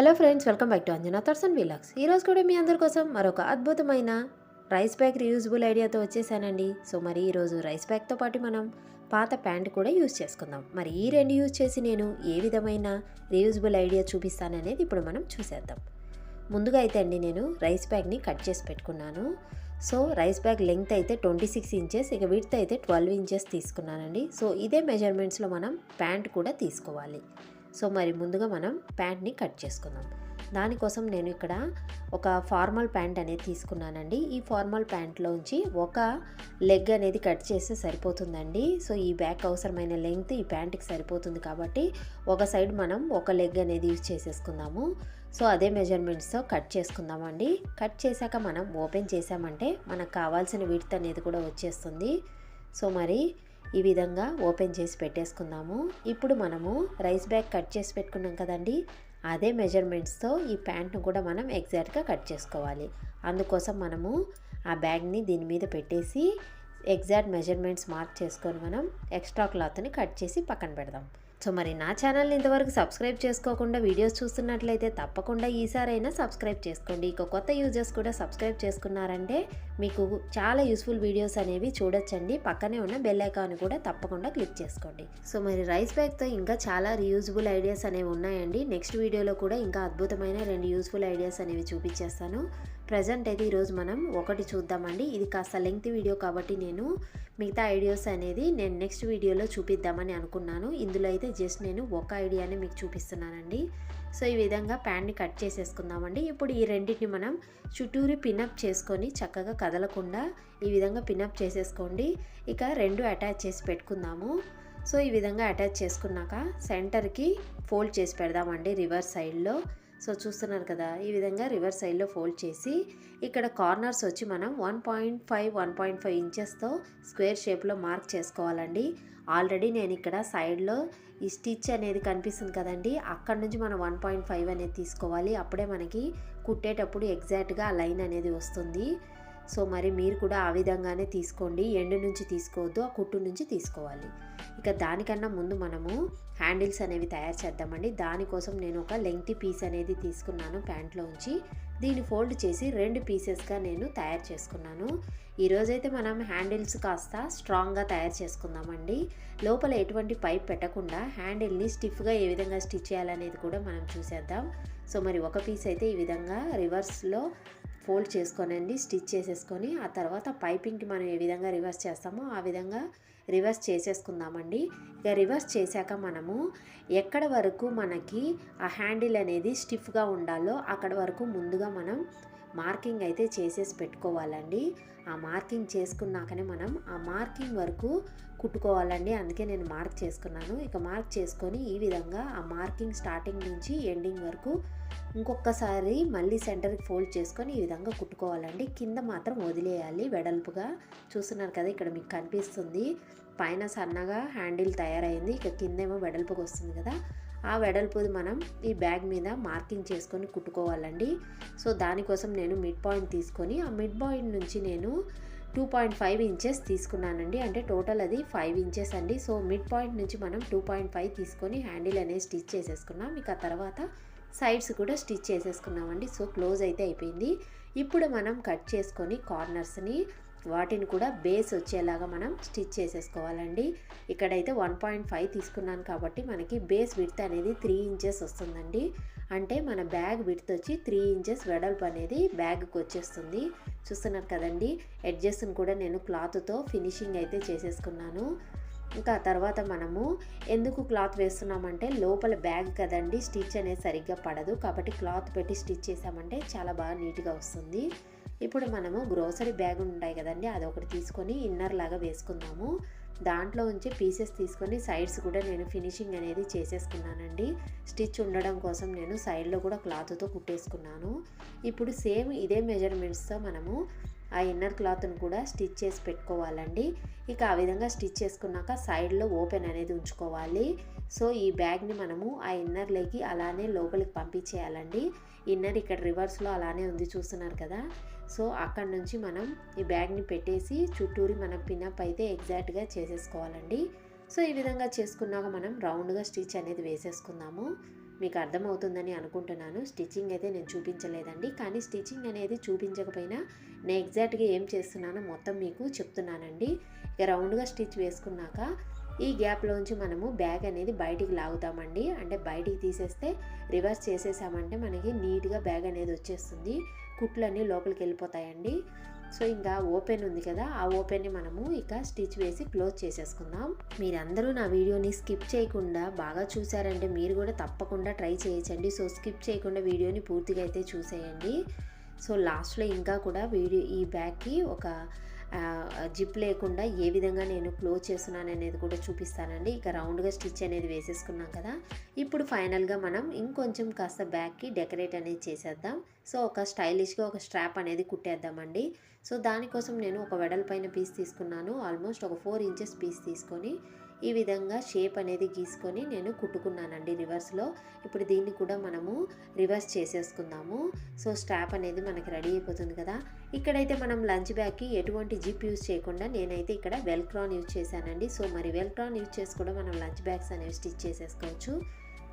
Hello friends welcome back to Anjana థర్సన్ విలాక్స్ ఈరోజు కూడా మీ అందరి కోసం మరొక అద్భుతమైన రైస్ బ్యాగ్ రీయూజబుల్ ఐడియాతో వచ్చేసానండి. సో మరి ఈరోజు రైస్ బ్యాగ్తో పాటు మనం పాత ప్యాంట్ కూడా యూజ్ చేసుకుందాం. మరి ఈ రెండు యూజ్ చేసి నేను ఏ విధమైన రీయూజబుల్ ఐడియా చూపిస్తాననేది ఇప్పుడు మనం చూసేద్దాం. ముందుగా అయితే అండి నేను రైస్ బ్యాగ్ని కట్ చేసి పెట్టుకున్నాను. సో రైస్ బ్యాగ్ లెంగ్త్ అయితే ట్వంటీ సిక్స్ ఇంచెస్ ఇక విడ్త్ అయితే ట్వెల్వ్ ఇంచెస్ తీసుకున్నానండి. సో ఇదే మెజర్మెంట్స్లో మనం ప్యాంట్ కూడా తీసుకోవాలి. సో మరి ముందుగా మనం ప్యాంట్ని కట్ చేసుకుందాం. దానికోసం నేను ఇక్కడ ఒక ఫార్మల్ ప్యాంట్ అనేది తీసుకున్నానండి. ఈ ఫార్మల్ ప్యాంట్లోంచి ఒక లెగ్ అనేది కట్ చేస్తే సరిపోతుందండి. సో ఈ బ్యాక్ అవసరమైన లెంగ్త్ ఈ ప్యాంట్కి సరిపోతుంది కాబట్టి ఒక సైడ్ మనం ఒక లెగ్ అనేది యూజ్ చేసేసుకుందాము. సో అదే మెజర్మెంట్స్తో కట్ చేసుకుందామండి. కట్ చేశాక మనం ఓపెన్ చేసామంటే మనకు కావాల్సిన విడ్త్ అనేది కూడా వచ్చేస్తుంది. సో మరి ఈ విధంగా ఓపెన్ చేసి పెట్టేసుకుందాము. ఇప్పుడు మనము రైస్ బ్యాగ్ కట్ చేసి పెట్టుకున్నాం కదండి. అదే మెజర్మెంట్స్తో ఈ ప్యాంట్ను కూడా మనం ఎగ్జాక్ట్గా కట్ చేసుకోవాలి. అందుకోసం మనము ఆ బ్యాగ్ని దీని మీద పెట్టేసి ఎగ్జాక్ట్ మెజర్మెంట్స్ మార్క్ చేసుకొని మనం ఎక్స్ట్రా క్లాత్ని కట్ చేసి పక్కన పెడదాం. సో మరి నా ఛానల్ని ఇంతవరకు సబ్స్క్రైబ్ చేసుకోకుండా వీడియోస్ చూస్తున్నట్లయితే తప్పకుండా ఈసారైనా సబ్స్క్రైబ్ చేసుకోండి. ఇక కొత్త యూజర్స్ కూడా సబ్స్క్రైబ్ చేసుకున్నారంటే మీకు చాలా యూస్ఫుల్ వీడియోస్ అనేవి చూడొచ్చండి. పక్కనే ఉన్న బెల్ ఐకాన్ కూడా తప్పకుండా క్లిక్ చేసుకోండి. సో మరి రైస్ బ్యాగ్తో ఇంకా చాలా రీయూజబుల్ ఐడియాస్ అనేవి ఉన్నాయండి. నెక్స్ట్ వీడియోలో కూడా ఇంకా అద్భుతమైన రెండు యూస్ఫుల్ ఐడియాస్ అనేవి చూపించేస్తాను. ప్రజెంట్ అయితే ఈరోజు మనం ఒకటి చూద్దామండి. ఇది కాస్త లెంగ్త్ వీడియో కాబట్టి నేను మిగతా ఐడియాస్ అనేది నేను నెక్స్ట్ వీడియోలో చూపిద్దామని అనుకున్నాను. ఇందులో అయితే జస్ట్ నేను ఒక ఐడియాని మీకు చూపిస్తున్నానండి. సో ఈ విధంగా ప్యాంట్ని కట్ చేసేసుకుందామండి. ఇప్పుడు ఈ రెండింటిని మనం చుట్టూరి పినప్ చేసుకొని చక్కగా కదలకుండా ఈ విధంగా పినప్ చేసేసుకోండి. ఇక రెండు అటాచ్ చేసి పెట్టుకుందాము. సో ఈ విధంగా అటాచ్ చేసుకున్నాక సెంటర్కి ఫోల్డ్ చేసి పెడదామండి రివర్స్ సైడ్లో సో చూస్తున్నారు కదా ఈ విధంగా రివర్స్ సైడ్లో ఫోల్డ్ చేసి ఇక్కడ కార్నర్స్ వచ్చి మనం one point five one point five ఇంచెస్తో square షేప్లో మార్క్ చేసుకోవాలండి. ఆల్రెడీ నేను ఇక్కడ సైడ్లో ఈ స్టిచ్ అనేది కనిపిస్తుంది కదండి అక్కడ నుంచి మనం వన్ పాయింట్ ఫైవ్ అనేది తీసుకోవాలి. అప్పుడే మనకి కుట్టేటప్పుడు ఎగ్జాక్ట్గా ఆ లైన్ అనేది వస్తుంది. సో మరి మీరు కూడా ఆ విధంగానే తీసుకోండి. ఎండు నుంచి తీసుకోవద్దు ఆ కుట్టు నుంచి తీసుకోవాలి. ఇక దానికన్నా ముందు మనము హ్యాండిల్స్ అనేవి తయారు చేద్దామండి. దానికోసం నేను ఒక లెంగ్త్ పీస్ అనేది తీసుకున్నాను ప్యాంట్లో ఉంచి. దీన్ని ఫోల్డ్ చేసి రెండు పీసెస్గా నేను తయారు చేసుకున్నాను. ఈరోజైతే మనం హ్యాండిల్స్ కాస్త స్ట్రాంగ్గా తయారు చేసుకుందామండి. లోపల ఎటువంటి పైప్ పెట్టకుండా హ్యాండిల్ని స్టిఫ్గా ఏ విధంగా స్టిచ్ చేయాలనేది కూడా మనం చూసేద్దాం. సో మరి ఒక పీస్ అయితే ఈ విధంగా రివర్స్లో ఫోల్డ్ చేసుకోనండి స్టిచ్ చేసేసుకొని ఆ తర్వాత పైపింగ్కి మనం ఏ విధంగా రివర్స్ చేస్తామో ఆ విధంగా రివర్స్ చేసేసుకుందామండి. ఇక రివర్స్ చేశాక మనము ఎక్కడ వరకు మనకి ఆ హ్యాండిల్ అనేది స్టిఫ్గా ఉండాలో అక్కడ వరకు ముందుగా మనం మార్కింగ్ అయితే చేసేసి పెట్టుకోవాలండి. ఆ మార్కింగ్ చేసుకున్నాకనే మనం ఆ మార్కింగ్ వరకు కుట్టుకోవాలండి. అందుకే నేను మార్క్ చేసుకున్నాను. ఇక మార్క్ చేసుకొని ఈ విధంగా ఆ మార్కింగ్ స్టార్టింగ్ నుంచి ఎండింగ్ వరకు ఇంకొకసారి మళ్ళీ సెంటర్కి ఫోల్డ్ చేసుకొని ఈ విధంగా కుట్టుకోవాలండి. కింద మాత్రం వదిలేయాలి వెడల్పుగా. చూస్తున్నారు కదా ఇక్కడ మీకు కనిపిస్తుంది. పైన సన్నగా హ్యాండిల్ తయారైంది. ఇక కిందేమో వెడల్పుగా వస్తుంది కదా. ఆ వెడల్పుది మనం ఈ బ్యాగ్ మీద మార్కింగ్ చేసుకొని కుట్టుకోవాలండి. సో దానికోసం నేను మిడ్ పాయింట్ తీసుకొని ఆ మిడ్ పాయింట్ నుంచి నేను టూ పాయింట్ ఫైవ్ ఇంచెస్ తీసుకున్నానండి. అంటే టోటల్ అది ఫైవ్ ఇంచెస్ అండి. సో మిడ్ పాయింట్ నుంచి మనం టూ పాయింట్ ఫైవ్ తీసుకొని హ్యాండిల్ అనేది స్టిచ్ చేసేసుకున్నాం. ఇక తర్వాత సైడ్స్ కూడా స్టిచ్ చేసేసుకున్నామండి. సో క్లోజ్ అయితే అయిపోయింది. ఇప్పుడు మనం కట్ చేసుకొని కార్నర్స్ని వాటిని కూడా బేస్ వచ్చేలాగా మనం స్టిచ్ చేసేసుకోవాలండి. ఇక్కడైతే వన్ పాయింట్ ఫైవ్ తీసుకున్నాను కాబట్టి మనకి బేస్ విడ్త్ అనేది త్రీ ఇంచెస్ వస్తుందండి. అంటే మన బ్యాగ్ విడ్త్ వచ్చి త్రీ ఇంచెస్ వెడల్పు అనేది బ్యాగ్కి వచ్చేస్తుంది. చూస్తున్నారు కదండి ఎడ్జెస్ట్ని కూడా నేను క్లాత్తో ఫినిషింగ్ అయితే చేసేసుకున్నాను. ఇంకా తర్వాత మనము ఎందుకు క్లాత్ వేస్తున్నామంటే లోపల బ్యాగ్ కదండి స్టిచ్ అనేది సరిగ్గా పడదు. కాబట్టి క్లాత్ పెట్టి స్టిచ్ చేసామంటే చాలా బాగా నీట్గా వస్తుంది. ఇప్పుడు మనము గ్రోసరీ బ్యాగ్ ఉంటాయి కదండి అది ఒకటి తీసుకొని ఇన్నర్ లాగా వేసుకుందాము. దాంట్లో ఉంచి పీసెస్ తీసుకొని సైడ్స్ కూడా నేను ఫినిషింగ్ అనేది చేసేసుకున్నానండి. స్టిచ్ ఉండడం కోసం నేను సైడ్లో కూడా క్లాత్తో కుట్టేసుకున్నాను. ఇప్పుడు సేమ్ ఇదే మెజర్మెంట్స్తో మనము ఆ ఇన్నర్ క్లాత్ని కూడా స్టిచ్ చేసి పెట్టుకోవాలండి. ఇక ఆ విధంగా స్టిచ్ చేసుకున్నాక సైడ్లో ఓపెన్ అనేది ఉంచుకోవాలి. సో ఈ బ్యాగ్ని మనము ఆ ఇన్నర్లోకి అలానే లోపలికి పంపించేయాలండి. ఇన్నర్ ఇక్కడ రివర్స్లో అలానే ఉంది చూస్తున్నారు కదా. సో అక్కడ నుంచి మనం ఈ బ్యాగ్ని పెట్టేసి చుట్టూరి మనం పినప్ అయితే ఎగ్జాక్ట్గా చేసేసుకోవాలండి. సో ఈ విధంగా చేసుకున్నాక మనం రౌండ్గా స్టిచ్ అనేది వేసేసుకుందాము. మీకు అర్థమవుతుందని అనుకుంటున్నాను. స్టిచ్చింగ్ అయితే నేను చూపించలేదండి. కానీ స్టిచ్చింగ్ అనేది చూపించకపోయినా నేను ఎగ్జాక్ట్గా ఏం చేస్తున్నానో మొత్తం మీకు చెప్తున్నానండి. ఇక రౌండ్గా స్టిచ్ వేసుకున్నాక ఈ గ్యాప్లోంచి మనము బ్యాగ్ అనేది బయటికి లాగుతామండి. అంటే బయటికి తీసేస్తే రివర్స్ చేసేసామంటే మనకి నీట్గా బ్యాగ్ అనేది వచ్చేస్తుంది. కుట్లన్నీ లోపలికి వెళ్ళిపోతాయండి. సో ఇంకా ఓపెన్ ఉంది కదా ఆ ఓపెన్ని మనము ఇక స్టిచ్ వేసి క్లోజ్ చేసేసుకుందాం. మీరందరూ నా వీడియోని స్కిప్ చేయకుండా బాగా చూసారంటే మీరు కూడా తప్పకుండా ట్రై చేయొచ్చండి. సో స్కిప్ చేయకుండా వీడియోని పూర్తిగా అయితే చూసేయండి. సో లాస్ట్లో ఇంకా కూడా వీడియో ఈ బ్యాగ్కి ఒక జిప్ లేకుండా ఏ విధంగా నేను క్లోజ్ చేస్తున్నాను అనేది కూడా చూపిస్తానండి. ఇక రౌండ్గా స్టిచ్ అనేది వేసేసుకున్నాం కదా. ఇప్పుడు ఫైనల్గా మనం ఇంకొంచెం కాస్త బ్యాగ్కి డెకరేట్ అనేది చేసేద్దాం. సో ఒక స్టైలిష్గా ఒక స్ట్రాప్ అనేది కుట్టేద్దామండి. సో దానికోసం నేను ఒక వెడల్పైన పీస్ తీసుకున్నాను. ఆల్మోస్ట్ ఒక ఫోర్ ఇంచెస్ పీస్ తీసుకొని ఈ విధంగా షేప్ అనేది గీసుకొని నేను కుట్టుకున్నానండి రివర్స్లో ఇప్పుడు దీన్ని కూడా మనము రివర్స్ చేసేసుకుందాము. సో స్ట్రాప్ అనేది మనకి రెడీ అయిపోతుంది కదా. ఇక్కడైతే మనం లంచ్ బ్యాగ్కి ఎటువంటి జిప్ యూజ్ చేయకుండా నేనైతే ఇక్కడ వెల్క్రాన్ యూజ్ చేశానండి. సో మరి వెల్క్రాన్ యూజ్ చేసి కూడా మనం లంచ్ బ్యాగ్స్ అనేవి స్టిచ్ చేసేసుకోవచ్చు.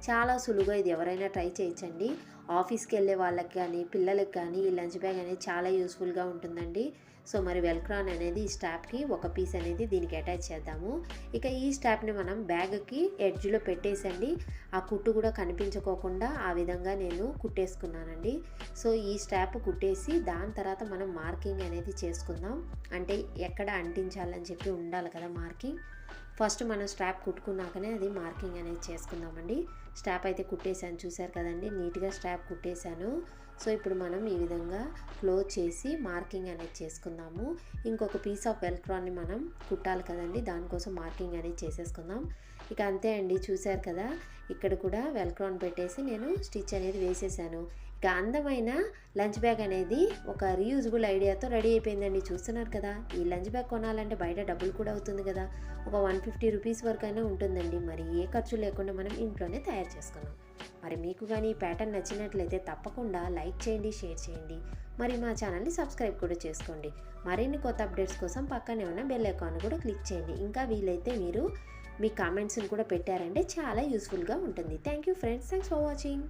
చాలా సులువుగా ఇది ఎవరైనా ట్రై చేయించండి ఆఫీస్కి వెళ్ళే వాళ్ళకి కానీ పిల్లలకి కానీ ఈ లంచ్ బ్యాగ్ అనేది చాలా యూస్ఫుల్గా ఉంటుందండి. సో మరి వెల్క్రాన్ అనేది ఈ స్టాప్కి ఒక పీస్ అనేది దీనికి అటాచ్ చేద్దాము. ఇక ఈ స్టాప్ని మనం బ్యాగ్కి ఎడ్జ్లో పెట్టేసండి. ఆ కుట్టు కూడా కనిపించుకోకుండా ఆ విధంగా నేను కుట్టేసుకున్నానండి. సో ఈ స్టాప్ కుట్టేసి దాని తర్వాత మనం మార్కింగ్ అనేది చేసుకుందాం. అంటే ఎక్కడ అంటించాలని చెప్పి ఉండాలి కదా మార్కింగ్. ఫస్ట్ మనం స్ట్రాప్ కుట్టుకున్నాకనే అది మార్కింగ్ అనేది చేసుకుందామండి. స్ట్రాప్ అయితే కుట్టేశాను చూసారు కదండి? నీట్గా స్ట్రాప్ కుట్టేశాను. సో ఇప్పుడు మనం ఈ విధంగా క్లోజ్ చేసి మార్కింగ్ అనేది చేసుకుందాము. ఇంకొక పీస్ ఆఫ్ వెల్క్రాన్ని మనం కుట్టాలి కదండి దానికోసం మార్కింగ్ అనేది చేసేసుకుందాం. ఇక అంతే అండి చూశారు కదా? ఇక్కడ కూడా వెల్క్రాన్ పెట్టేసి నేను స్టిచ్ అనేది వేసేసాను. ఇక అందమైన లంచ్ బ్యాగ్ అనేది ఒక రీయూజబుల్ ఐడియాతో రెడీ అయిపోయిందండి. చూస్తున్నారు కదా ఈ లంచ్ బ్యాగ్ కొనాలంటే బయట డబ్బులు కూడా అవుతుంది కదా. ఒక వన్ ఫిఫ్టీ రూపీస్ వరకు అయినా ఉంటుందండి. మరి ఏ ఖర్చు లేకుండా మనం ఇంట్లోనే తయారు చేసుకున్నాం. మరి మీకు కానీ ఈ ప్యాటర్న్ నచ్చినట్లయితే తప్పకుండా లైక్ చేయండి షేర్ చేయండి. మరి మా ఛానల్ని సబ్స్క్రైబ్ కూడా చేసుకోండి. మరిన్ని కొత్త అప్డేట్స్ కోసం పక్కనే ఉన్న బెల్ ఐకాన్ కూడా క్లిక్ చేయండి. ఇంకా వీలైతే మీరు మీ కామెంట్స్ని కూడా పెట్టారంటే చాలా యూస్ఫుల్గా ఉంటుంది. Thank you friends. Thanks for watching.